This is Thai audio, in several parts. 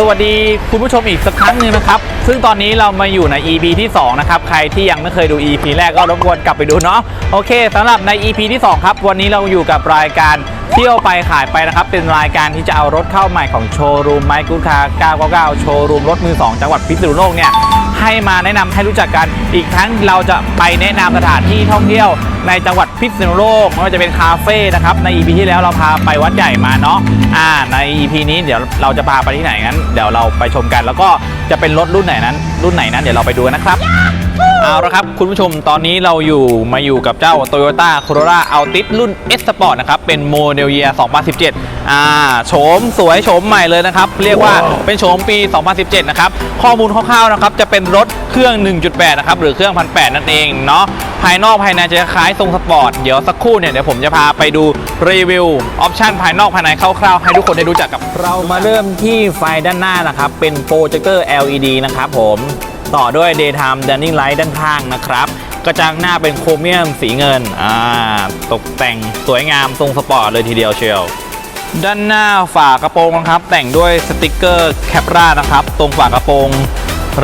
สวัสดีคุณผู้ชมอีกสักครั้งหนึ่งนะครับ ซึ่งตอนนี้เรามาอยู่ใน EP ที่ 2 นะครับ ใครที่ยังไม่เคยดู EP แรกก็รบกวนกลับไปดูเนาะโอเคสำหรับใน EP ที่ 2 ครับ วันนี้เราอยู่กับรายการเที่ยวไปขายไปนะครับ เป็นรายการที่จะเอารถเข้าใหม่ของโชว์รูมไมค์กูคา999 โชว์รูมรถมือ 2 จังหวัดพิษณุโลกเนี่ยให้มาแนะนำให้รู้จักกันอีกทั้งเราจะไปแนะนำสถานที่ท่องเที่ยว ในจังหวัดพิษณุโลกไม่ว่าจะเป็นคาเฟ่นะครับใน EP ที่แล้วเราพาไปวัดใหญ่มาเนาะอ่าใน EP นี้เดี๋ยวเราจะพาไปที่ไหนงั้นเดี๋ยวเราไปชมกัน แล้วก็จะเป็นรถรุ่นไหนนั้น รุ่นไหนนั้นเดี๋ยวเราไปดูกันนะครับเอาละครับ คุณผู้ชมตอนนี้เราอยู่มาอยู่กับเจ้า Toyota Corolla Altis รุ่น S Sport นะครับ เป็นโมเดลเยีย2017 อ่าโฉมสวยโฉมใหม่เลยนะครับ เรียกว่าเป็นโฉมปี 2017 นะครับ ข้อมูลคร่าวๆนะครับ จะเป็นรถเครื่อง 1.8 นะครับ หรือเครื่อง1,800นั่นเองเนาะภายนอกภายในจะคล้ายทรงสปอร์ต เดี๋ยวสักครู่เนี่ยเดี๋ยวผมจะพาไปดูรีวิวออปชันภายนอกภายในคร่าวๆ ให้ทุกคนได้รู้จักกับ เรามาเริ่มที่ไฟด้านหน้านะครับ เป็นโปรเจคเตอร์ LED นะครับผมต่อด้วย daytime running light ด้านข้างนะครับกระจังหน้าเป็นโครเมียมสีเงินอ่าตกแต่งสวยงามทรงสปอร์ตเลยทีเดียวเชียวด้านหน้าฝากระโปรงนะครับ แต่งด้วยสติกเกอร์แคปรานะครับ ตรงฝากระโปรง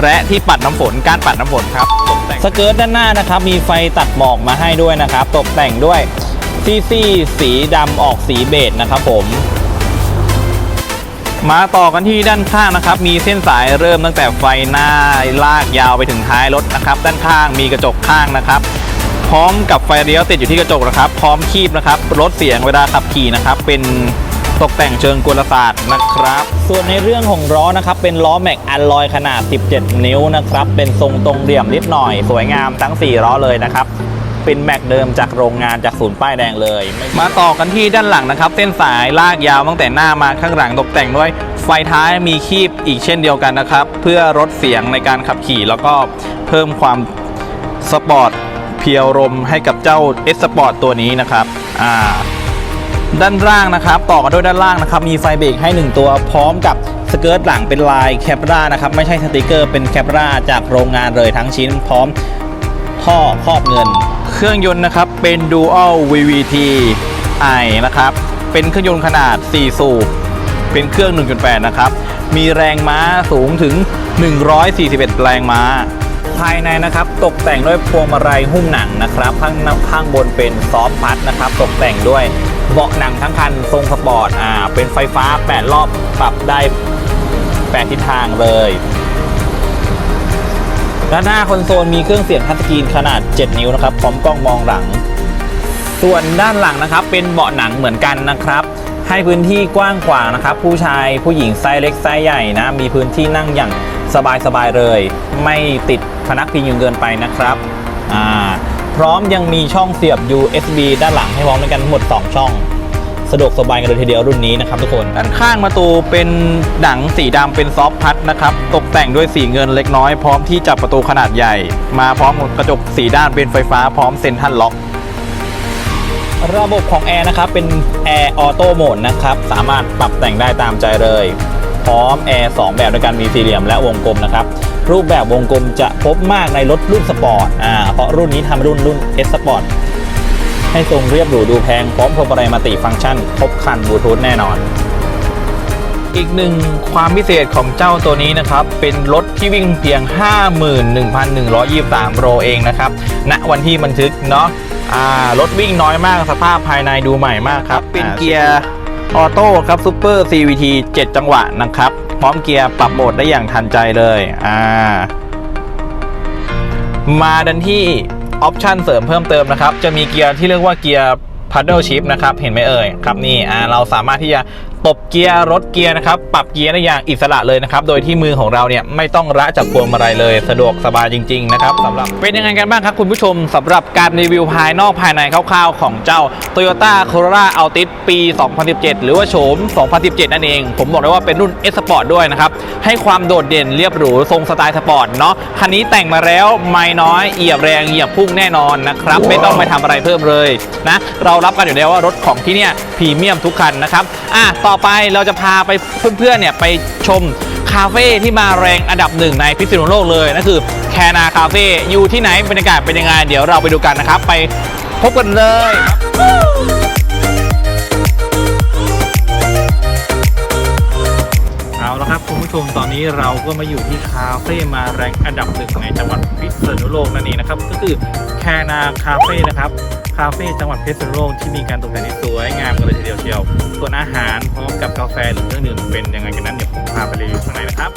และที่ปัดน้ำฝนการปัดน้ำฝนครับตกแต่งสเกิร์ตด้านหน้านะครับ มีไฟตัดหมอกมาให้ด้วยนะครับ ตกแต่งด้วยซี่ซี่สีดำออกสีเบจนะครับผม มาต่อกันที่ด้านข้างนะครับ มีเส้นสายเริ่มตั้งแต่ไฟหน้าลากยาวไปถึงท้ายรถนะครับ ด้านข้างมีกระจกข้างนะครับ พร้อมกับไฟเลี้ยวติดอยู่ที่กระจกนะครับ พร้อมคีบนะครับลดเสียงเวลาขับขี่นะครับ เป็น ตกแต่งเชิงกลศาสตร์นะครับ ส่วนในเรื่องของล้อนะครับ เป็นล้อแม็กอัลลอยขนาด 17 นิ้วนะครับ เป็นทรงตรงเหลี่ยมนิดหน่อย สวยงามทั้ง 4 ล้อเลยนะครับเป็นแม็กเดิมจากโรงงานจากศูนย์ป้ายแดงเลย มาต่อกันที่ด้านหลังนะครับ เส้นสายลากยาวตั้งแต่หน้ามาข้างหลังตกแต่งด้วย ไฟท้ายมีคีบอีกเช่นเดียวกันนะครับ เพื่อลดเสียงในการขับขี่แล้วก็เพิ่มความสปอร์ตเพียวลมให้กับเจ้า S Sport ตัวนี้นะครับอ่า ด้านล่างนะครับ ต่อกันด้วยด้านล่างนะครับ มีไฟเบรกให้ 1 ตัวพร้อมกับสเกิร์ตหลังเป็นลายแคปรานะครับ ไม่ใช่สติกเกอร์เป็นแคปราจากโรงงานเลยทั้งชิ้นพร้อมท่อครอบเงิน เครื่องยนต์นะครับเป็น Dual VVT i นะครับ เป็นเครื่องยนต์ขนาด 4 สูบ เป็นเครื่อง 1.8 นะครับ มีแรงม้าสูงถึง 141 แรงม้า ภายในนะครับ ตกแต่งด้วยพวงมาลัยหุ้มหนังนะครับ ข้างหน้าข้างบนเป็นซอฟต์พัดนะครับ ตกแต่งด้วย เบาะหนังทั้งคันทรงสปอร์ตอ่าเป็นไฟฟ้า 8 รอบปรับได้ 8 ทิศทางเลยด้านหน้าคอนโซลมีเครื่องเสียงทัชสกรีนขนาด 7 นิ้วนะครับพร้อมกล้องมองหลัง ส่วนด้านหลังนะครับเป็นเบาะหนังเหมือนกันนะครับ ให้พื้นที่กว้างขวางนะครับ ผู้ชายผู้หญิงไซส์เล็กไซส์ใหญ่นะมีพื้นที่นั่งอย่างสบายๆเลย ไม่ติดพนักพิงจนเกินไปนะครับอ่า พร้อมยังมีช่องเสียบ USB ด้านหลังให้พร้อมด้วยกันทั้งหมด 2 ช่อง สะดวกสบายกันเลยทีเดียวรุ่นนี้นะครับทุกคน ด้านข้างประตูเป็นหนังสีดำเป็นซอฟต์พัดนะครับ ตกแต่งด้วยสีเงินเล็กน้อยพร้อมที่จับประตูขนาดใหญ่ มาพร้อมกับกระจกสีด้านเป็นไฟฟ้าพร้อมเซ็นทรัลล็อกระบบของแอร์นะครับเป็นแอร์ออโต้โหมดนะครับ สามารถปรับแต่งได้ตามใจเลย พร้อมแอร์2แบบด้วยกันมีสี่เหลี่ยมและวงกลมนะครับรูปแบบวงกลมจะพบมากในรถรุ่นสปอร์ตอ่าเพราะรุ่นนี้ทำรุ่นรุ่น S Sport ให้ทรงเรียบหรูดูแพงพร้อมพวงมาลัยมัลติฟังก์ชันครบครันบลูทูธแน่นอน อีกหนึ่งความพิเศษของเจ้าตัวนี้นะครับ เป็นรถที่วิ่งเพียง 51,123โลเองนะครับณวันที่บันทึกเนาะอ่ารถวิ่งน้อยมากสภาพภายในดูใหม่มากครับ เป็นเกียร์ ออโต้ครับซูเปอร์ CVT 7 จังหวะนะครับ พร้อมเกียร์ปรับโหมดได้อย่างทันใจเลยอ่ามาดันที่ออปชันเสริมเพิ่มเติมนะครับ จะมีเกียร์ที่เรียกว่าเกียร์ paddle shift นะครับเห็นไหมเอ่ยครับนี่อ่าเราสามารถที่จะตบเกียร์รถเกียร์นะครับปรับเกียร์ได้อย่างอิสระเลยนะครับโดยที่มือของเราเนี่ยไม่ต้องระจากพวงมาลัยเลย สะดวกสบายจริงๆนะครับสำหรับเป็นยังไงกันบ้างครับคุณผู้ชมสำหรับการรีวิวภายนอกภายในคร่าวๆของเจ้า Toyota Corolla Altis ปี 2017 หรือว่าโฉม 2017 นั่นเอง ผมบอกเลยว่าเป็นรุ่น S Sport ด้วยนะครับ ให้ความโดดเด่นเรียบหรูทรงสไตล์สปอร์ตเนาะคันนี้แต่งมาแล้วไม่น้อยเหยียบแรงเหยียบพุ่งแน่นอนนะครับ ไม่ต้องไปทำอะไรเพิ่มเลยนะเรารับกันอยู่แล้วว่ารถของที่เนี่ยพรีเมียมทุกคันนะครับอะต่อไปเราจะพาไปเพื่อนๆเนี่ยไปชมคาเฟ่ที่มาแรงอันดับหนึ่งในพิษณุโลกเลยนั่นคือแคนาคาเฟ่อยู่ที่ไหนบรรยากาศเป็นยังไงเดี๋ยวเราไปดูกันนะครับ ไปพบกันเลย ชมตอนนี้เราก็มาอยู่ที่คาเฟ่มาแรงอันดับหนึ่งในจังหวัดพิษณุโลกนั่นเองนะครับ ก็คือแคนาคาเฟ่นะครับคาเฟ่จังหวัดพิษณุโลกที่มีการตกแต่งที่สวยงามกันเลยทีเดียวเชียวส่วนอาหารพร้อมกับกาแฟหรือเครื่องดื่มเป็นยังไงกันนั้นเดี๋ยวผมพาไปรีวิวข้างในนะครับ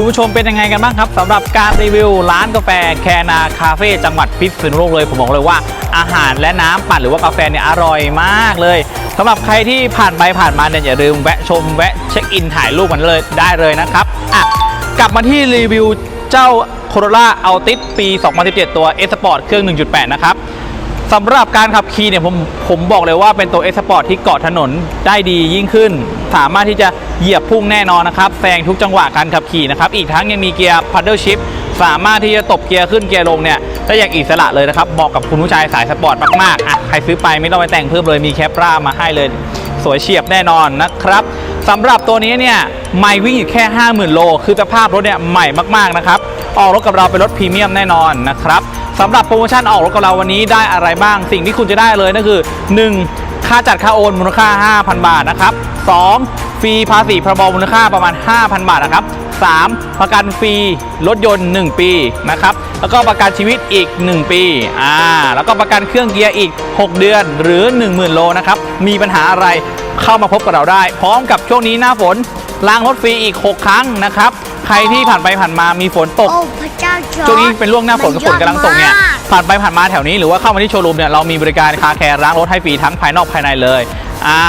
คุณผู้ชมเป็นยังไงกันบ้างครับสำหรับการรีวิวร้านกาแฟแคนาคาเฟ่จังหวัดพิษณุโลกเลย ผมบอกเลยว่าอาหารและน้ำปั่นหรือว่ากาแฟเนี่ยอร่อยมากเลยสำหรับใครที่ผ่านไปผ่านมาเนี่ยอย่าลืมแวะชมแวะเช็คอินถ่ายรูปกันเลยได้เลยนะครับอะกลับมาที่รีวิวเจ้า Corolla Altis ปี 2017 ตัว S Sport เครื่อง 1.8 นะครับ สำหรับการขับขี่เนี่ยผมผมบอกเลยว่าเป็นตัว S Sport ที่เกาะถนนได้ดียิ่งขึ้น สามารถที่จะเหยียบพุ่งแน่นอนนะครับแซงทุกจังหวะการขับขี่นะครับ อีกทั้งยังมีเกียร์ paddle shift สามารถที่จะตบเกียร์ขึ้นเกียร์ลงเนี่ยได้อย่างอิสระเลยนะครับเหมาะกับคุณผู้ชายสายสปอร์ตมากๆอะใครซื้อไปไม่ต้องไปแต่งเพิ่มเลยมีแคปรามาให้เลย สวยเฉียบแน่นอนนะครับสำหรับตัวนี้เนี่ยไม่วิ่งอยู่แค่ 50,000 โล คือสภาพรถเนี่ยใหม่มากๆนะครับออกรถกับเราเป็นรถพรีเมียมแน่นอนนะครับ สำหรับโปรโมชั่นออกรถกับเราวันนี้ได้อะไรบ้าง สิ่งที่คุณจะได้เลยนั่นคือ 1. ค่าจัดค่าโอนมูลค่า 5,000 บาทนะครับ 2. ฟรีภาษีพรบมูลค่าประมาณ 5,000 บาทนะครับ 3. ประกันฟรีรถยนต์ 1 ปีนะครับ แล้วก็ประกันชีวิตอีก 1 ปี อ่า แล้วก็ประกันเครื่องเกียร์อีก 6 เดือนหรือ 10,000 โลนะครับ มีปัญหาอะไรเข้ามาพบกับเราได้ พร้อมกับช่วงนี้หน้าฝนล้างรถฟรีอีก 6 ครั้งนะครับ ใครที่ผ่านไปผ่านมามีฝนตก โอ้พระเจ้าจอร์จช่วงนี้เป็นล่วงหน้าฝนกับฝนกำลังตกเนี่ยมัยอดมากผ่านไปผ่านมาแถวนี้หรือว่าเข้ามาที่โชว์รูมเนี่ยเรามีบริการคาแคร์ล้างรถให้ฟรีทั้งภายนอกภายในเลย อ่า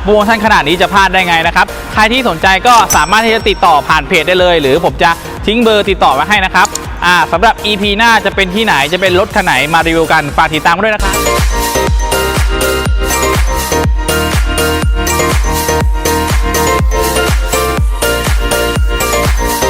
โปรโมชั่นขนาดนี้จะพลาดได้ไงนะครับ ใครที่สนใจก็สามารถที่จะติดต่อผ่านเพจได้เลย หรือผมจะทิ้งเบอร์ติดต่อไว้ให้นะครับ อ่าสำหรับ EP หน้าจะเป็นที่ไหนจะเป็นรถคันไหนมารีวิวกันฝากติดตามกันด้วยนะครับ